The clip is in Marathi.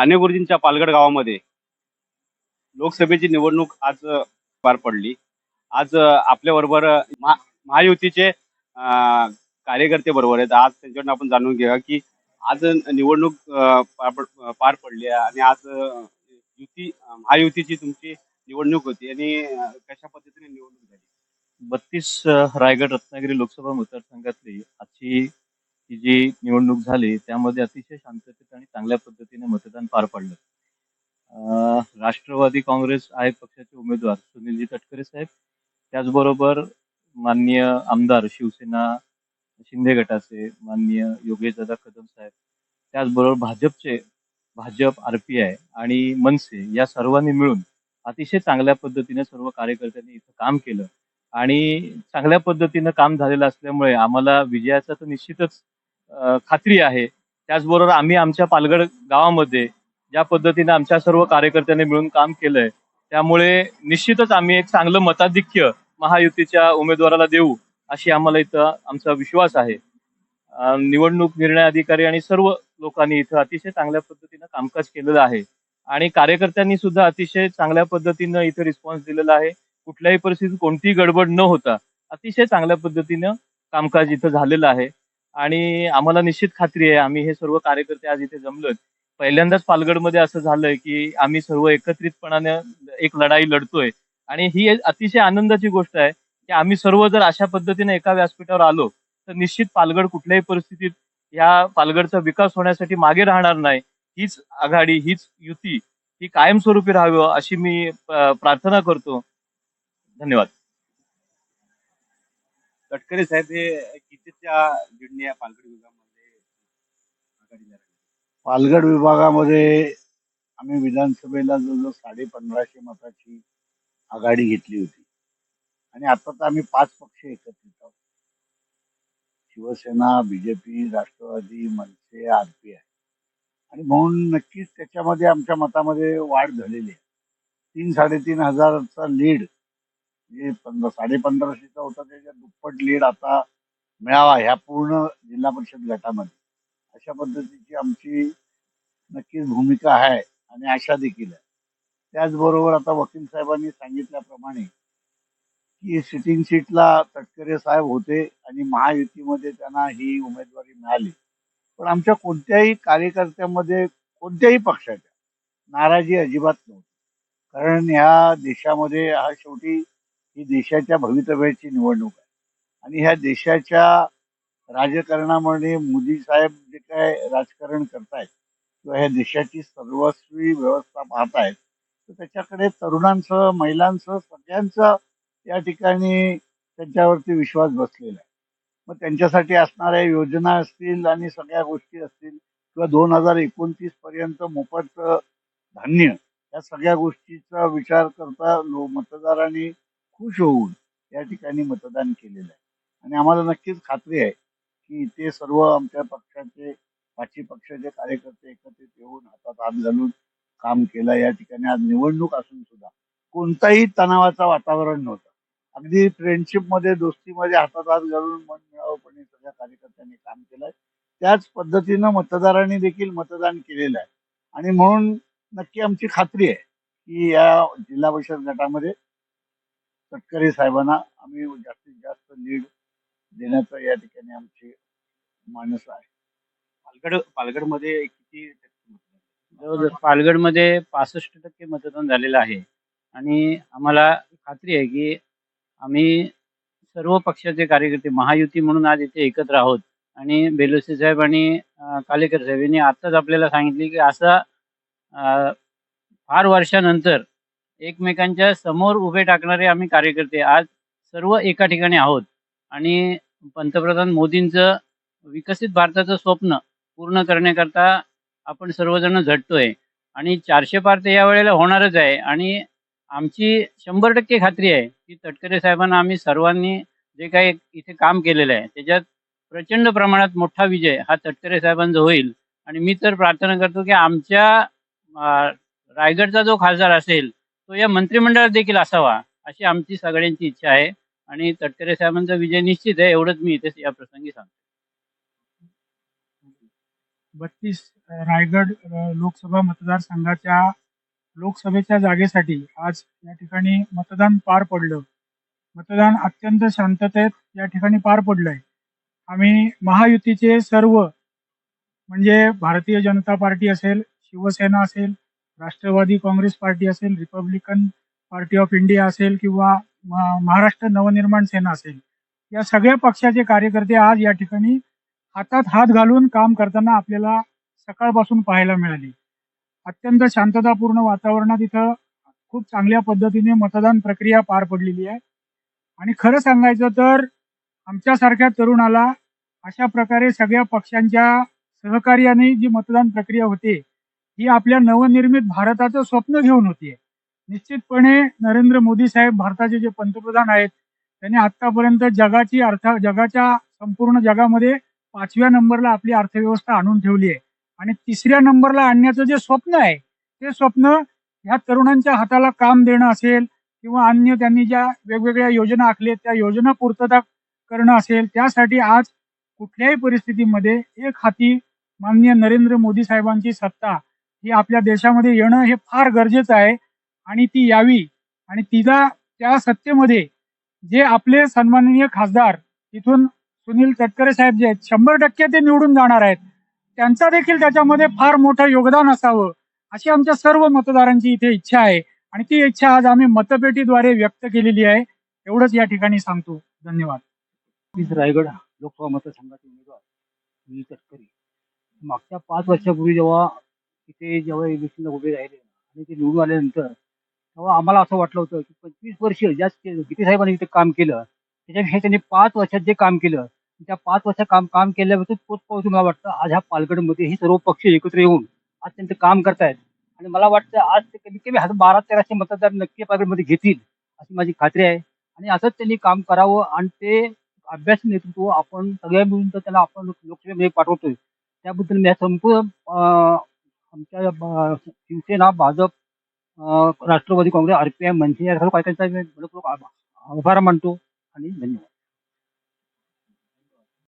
साने गुरुजींच्या पालगड गावामध्ये लोकसभेची निवडणूक आज पार पडली. आज आपल्या बरोबर महायुतीचे कार्यकर्ते बरोबर आहेत. आज त्यांच्याकडून आपण जाणून घेऊया की आज निवडणूक पार पड- पार पडली आहे आणि आज युती महायुतीची तुमची निवडणूक होती आणि कशा पद्धतीने निवडणूक झाली? बत्तीस रायगड रत्नागिरी लोकसभा मतदारसंघातली आजची ही जी निवडणूक झाली त्यामध्ये अतिशय शांततेत आणि चांगल्या पद्धतीने मतदान पार पडलं. अं, राष्ट्रवादी काँग्रेस आहेत पक्षाचे उमेदवार सुनीलजी तटकरे साहेब. त्याचबरोबर माननीय आमदार शिवसेना शिंदे गटाचे माननीय योगेशदादा कदम साहेब. त्याचबरोबर भाजपचे भाजप आर पी आय आणि मनसे या सर्वांनी मिळून अतिशय चांगल्या पद्धतीने सर्व कार्यकर्त्यांनी इथं काम केलं. आणि चांगल्या पद्धतीनं काम झालेलं असल्यामुळे आम्हाला विजयाचा तर निश्चितच खात्री आहे. त्याचबरोबर आम्ही आमच्या पालगड गावामध्ये ज्या पद्धतीने आमच्या सर्व कार्यकर्त्यांनी मिळून काम केलंय त्यामुळे निश्चितच आम्ही एक चांगलं मताधिक्य महायुतीच्या उमेदवाराला देऊ अशी आम्हाला इथं आमचा विश्वास आहे. निवडणूक निर्णय अधिकारी आणि सर्व लोकांनी इथं अतिशय चांगल्या पद्धतीनं कामकाज केलेलं आहे आणि कार्यकर्त्यांनी सुद्धा अतिशय चांगल्या पद्धतीनं इथं रिस्पॉन्स दिलेला आहे. कुठल्याही परिस्थितीत कोणतीही गडबड न होता अतिशय चांगल्या पद्धतीनं कामकाज इथं झालेलं आहे. आणि आम्हाला निश्चित खात्री आहे आम्ही हे सर्व कार्यकर्ते आज इथे जमलोय. पहिल्यांदाच पालगडमध्ये असं झालंय की आम्ही सर्व एकत्रितपणाने एक लढाई लढतोय. आणि ही अतिशय आनंदाची गोष्ट आहे की आम्ही सर्व जर अशा पद्धतीने एका व्यासपीठावर आलो तर निश्चित पालगड कुठल्याही परिस्थितीत या पालगडचा विकास होण्यासाठी मागे राहणार नाही. हीच आघाडी हीच युती ही कायमस्वरूपी राहावी अशी मी प्रार्थना करतो. धन्यवाद. तटकरे साहेब हे कितीच्या लीडने या पालघर विभागामध्ये आघाडीला राहिले? पालघर विभागामध्ये आम्ही विधानसभेला जवळजवळ साडे पंधराशे मताची आघाडी घेतली होती. आणि आता तर आम्ही पाच पक्ष एकत्रित आहोत. Shivsena BJP Rashtravadi MNS RPI. आणि म्हणून नक्कीच त्याच्यामध्ये आमच्या मतामध्ये वाढ झालेली आहे. तीन साडेतीन हजारचा लीड जे पंधरा साडे पंधराशेचं होता त्याच्या दुप्पट लीड आता मिळावा ह्या पूर्ण जिल्हा परिषद गटामध्ये. अशा पद्धतीची आमची नक्कीच भूमिका आहे आणि आशा देखील आहे. त्याचबरोबर आता वकील साहेबांनी सांगितल्याप्रमाणे की सिटिंग सीटला तटकरे साहेब होते आणि महायुतीमध्ये त्यांना ही उमेदवारी मिळाली. पण आमच्या कोणत्याही कार्यकर्त्यामध्ये कोणत्याही पक्षाच्या नाराजी अजिबात नव्हती. कारण ह्या देशामध्ये हा शेवटी ही देशाच्या भवितव्याची निवडणूक आहे. आणि ह्या देशाच्या राजकारणामध्ये मोदी साहेब जे काय राजकारण करतायत किंवा ह्या देशाची सर्वस्वी व्यवस्था पाहतायत तर त्याच्याकडे तरुणांसह महिलांसह सगळ्यांचा या ठिकाणी त्यांच्यावरती विश्वास बसलेला आहे. मग त्यांच्यासाठी असणाऱ्या योजना असतील आणि सगळ्या गोष्टी असतील किंवा दोन हजार एकोणतीस पर्यंत मोफत धान्य या सगळ्या गोष्टीचा विचार करता लो मतदारांनी खुश होऊन या ठिकाणी मतदान केलेलं आहे. आणि आम्हाला नक्कीच खात्री आहे की ते सर्व आमच्या पक्षाचे पाचवी पक्षाचे कार्यकर्ते एकत्रित येऊन हातात हात घालून काम केलं. या ठिकाणी आज निवडणूक असून सुद्धा कोणताही तणावाचं वातावरण नव्हतं. अगदी फ्रेंडशिपमध्ये दोस्तीमध्ये हातात हात घालून मन मिळावपणे सगळ्या कार्यकर्त्यांनी काम केलंय. त्याच पद्धतीनं मतदारांनी देखील मतदान केलेलं आहे. आणि म्हणून नक्की आमची खात्री आहे की या जिल्हा परिषद गटामध्ये तटकरे साहेबांना आम्ही जास्तीत जास्त लीड देण्याचं या ठिकाणी आमची मानस आहे. पालघर पालघरमध्ये किती टक्के? जवळजवळ पालघरमध्ये पासष्ट टक्के मतदान झालेलं आहे. आणि आम्हाला खात्री आहे की आम्ही सर्व पक्षाचे कार्यकर्ते महायुती म्हणून आज इथे एकत्र आहोत. आणि बेलोसे साहेब आणि कालेकर साहेब यांनी आत्ताच आपल्याला सांगितले की असा फार वर्षानंतर एकमेकांच्या समोर उभे टाकणारे आम्ही कार्यकर्ते आज सर्व एका ठिकाणी आहोत. आणि पंतप्रधान मोदींचं विकसित भारताचं स्वप्न पूर्ण करण्याकरता आपण सर्वजण झटतोय. आणि चारशे पार ते या वेळेला होणारच आहे. आणि आमची शंभर टक्के खात्री आहे की तटकरे साहेबांना आम्ही सर्वांनी जे काही इथे काम केलेलं आहे त्याच्यात प्रचंड प्रमाणात मोठा विजय हा तटकरे साहेबांचा होईल. आणि मी तर प्रार्थना करतो की आमच्या रायगडचा जो खासदार असेल तो या मंत्रिमंडळात देखील असावा अशी आमची सगळ्यांची इच्छा आहे. आणि तटकरे साहेबांचा विजय निश्चित आहे एवढंच मी इथे या प्रसंगी सांगतो. बत्तीस रायगड लोकसभा मतदारसंघाच्या लोकसभेच्या जागेसाठी आज या ठिकाणी मतदान पार पडलं. मतदान अत्यंत शांततेत या ठिकाणी पार पडलंय. आम्ही महायुतीचे सर्व म्हणजे भारतीय जनता पार्टी असेल शिवसेना असेल राष्ट्रवादी काँग्रेस पार्टी असेल रिपब्लिकन पार्टी ऑफ इंडिया असेल किंवा म- महाराष्ट्र नवनिर्माण सेना असेल या सगळ्या पक्षाचे कार्यकर्ते आज या ठिकाणी हातात हात घालून काम करताना आपल्याला सकाळपासून पाहायला मिळाली. अत्यंत शांततापूर्ण वातावरणात इथं खूप चांगल्या पद्धतीने मतदान प्रक्रिया पार पडलेली आहे. आणि खरं सांगायचं तर आमच्यासारख्या तरुणाला अशा प्रकारे सगळ्या पक्षांच्या सहकार्याने जी मतदान प्रक्रिया होते ही आपल्या नवनिर्मित भारताचं स्वप्न घेऊन होतीये निश्चितपणे नरेंद्र मोदी साहेब भारताचे जे पंतप्रधान आहेत त्यांनी आतापर्यंत जगाची अर्थ जगाच्या संपूर्ण जगामध्ये पाचव्या नंबरला आपली अर्थव्यवस्था आणून ठेवली आहे. आणि तिसऱ्या नंबरला आणण्याचं जे स्वप्न आहे ते स्वप्न ह्या तरुणांच्या हाताला काम देणं असेल किंवा अन्य त्यांनी ज्या वेगवेगळ्या योजना आखल्या त्या योजना पूर्तता करणं असेल त्यासाठी आज कुठल्याही परिस्थितीमध्ये एक हाती माननीय नरेंद्र मोदी साहेबांची सत्ता ही आपल्या देशामध्ये येणं हे फार गरजेचं आहे. आणि ती यावी. आणि तिला त्या सत्तेमध्ये जे आपले सन्माननीय खासदार तिथून सुनील तटकरे साहेब जे आहेत शंभर टक्के ते निवडून जाणार आहेत. त्यांचा देखील त्याच्यामध्ये फार मोठं योगदान असावं अशी आमच्या सर्व मतदारांची इथे इच्छा आहे. आणि ती इच्छा आज आम्ही मतपेटीद्वारे व्यक्त केलेली आहे. एवढंच या ठिकाणी सांगतो. धन्यवाद. रायगड लोकसभा मतदारसंघाचे उमेदवार सुनील तटकरे. मागच्या पाच वर्षापूर्वी जेव्हा तिथे जेव्हा इलेक्शनला उभे राहिले आणि ते निवडून आल्यानंतर तेव्हा आम्हाला असं वाटलं होतं की पंचवीस वर्ष ज्या गीते साहेबांनी इथे काम केलं त्याच्यापेक्षा त्यांनी पाच वर्षात जे काम केलं त्या पाच वर्षात काम काम केल्याबद्दल तोच मला वाटतं आज ह्या पालघरमध्ये हे सर्व पक्ष एकत्र येऊन आज त्यांचं काम करतायत. आणि मला वाटतं आज ते कमीत कमी हजार बारा तेराशे मतदार नक्की पालघरमध्ये घेतील अशी माझी खात्री आहे. आणि असंच त्यांनी काम करावं आणि ते अभ्यास नेतृत्व आपण सगळ्या मिळून तर त्याला आपण लोकसभेमध्ये पाठवतोय. त्याबद्दल मी संपूर्ण आमच्या शिवसेना भाजप अं, राष्ट्रवादी काँग्रेस आरपीआय मनसे या सर्व कार्यकर्त्यांचा मी मनपूर्वक आभार- आभार मानतो आणि धन्यवाद.